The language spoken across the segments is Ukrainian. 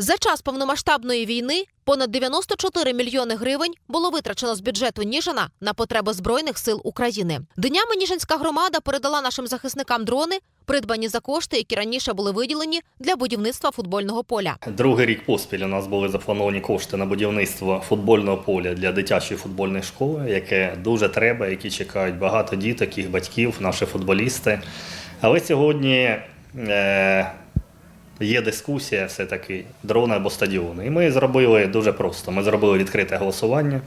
За час повномасштабної війни понад 94 мільйони гривень було витрачено з бюджету Ніжина на потреби збройних сил України. Днями Ніжинська громада передала нашим захисникам дрони, придбані за кошти, які раніше були виділені для будівництва футбольного поля. Другий рік поспіль у нас були заплановані кошти на будівництво футбольного поля для дитячої футбольної школи, яке дуже треба, які чекають багато діток, їх батьків, наші футболісти. Але сьогодні е, є дискусія все-таки дрони або стадіони. І ми зробили дуже просто. Ми зробили відкрите голосування.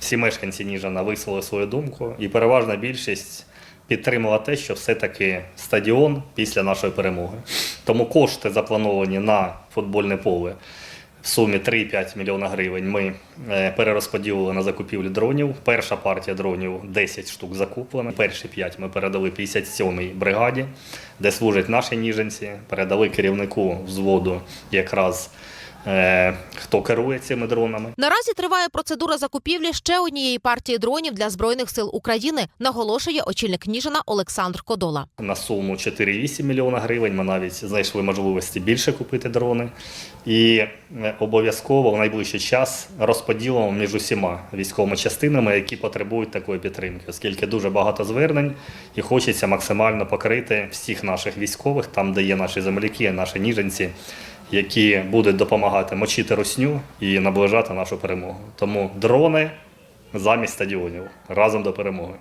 Всі мешканці Ніжина висловили свою думку, і переважна більшість підтримала те, що все-таки стадіон після нашої перемоги. Тому кошти заплановані на футбольне поле в сумі 3,5 мільйона гривень. Ми е, перерозподілили на закупівлю дронів. Перша партія дронів 10 штук закуплена. Перші 5 ми передали 57-й бригаді, де служать наші ніженці. Передали керівнику взводу якраз хто керує цими дронами. Наразі триває процедура закупівлі ще однієї партії дронів для збройних сил України, наголошує очільник Ніжина Олександр Кодола. на суму 4,8 мільйона гривень. Ми навіть знайшли можливості більше купити дрони. І е, обов'язково в найближчий час розподілимо між усіма військовими частинами, які потребують такої підтримки, оскільки дуже багато звернень і хочеться максимально покрити всіх наших військових, там, де є наші земляки, наші ніженці. Які будуть допомагати мочити русню і наближати нашу перемогу. Тому дрони замість стадіонів разом до перемоги.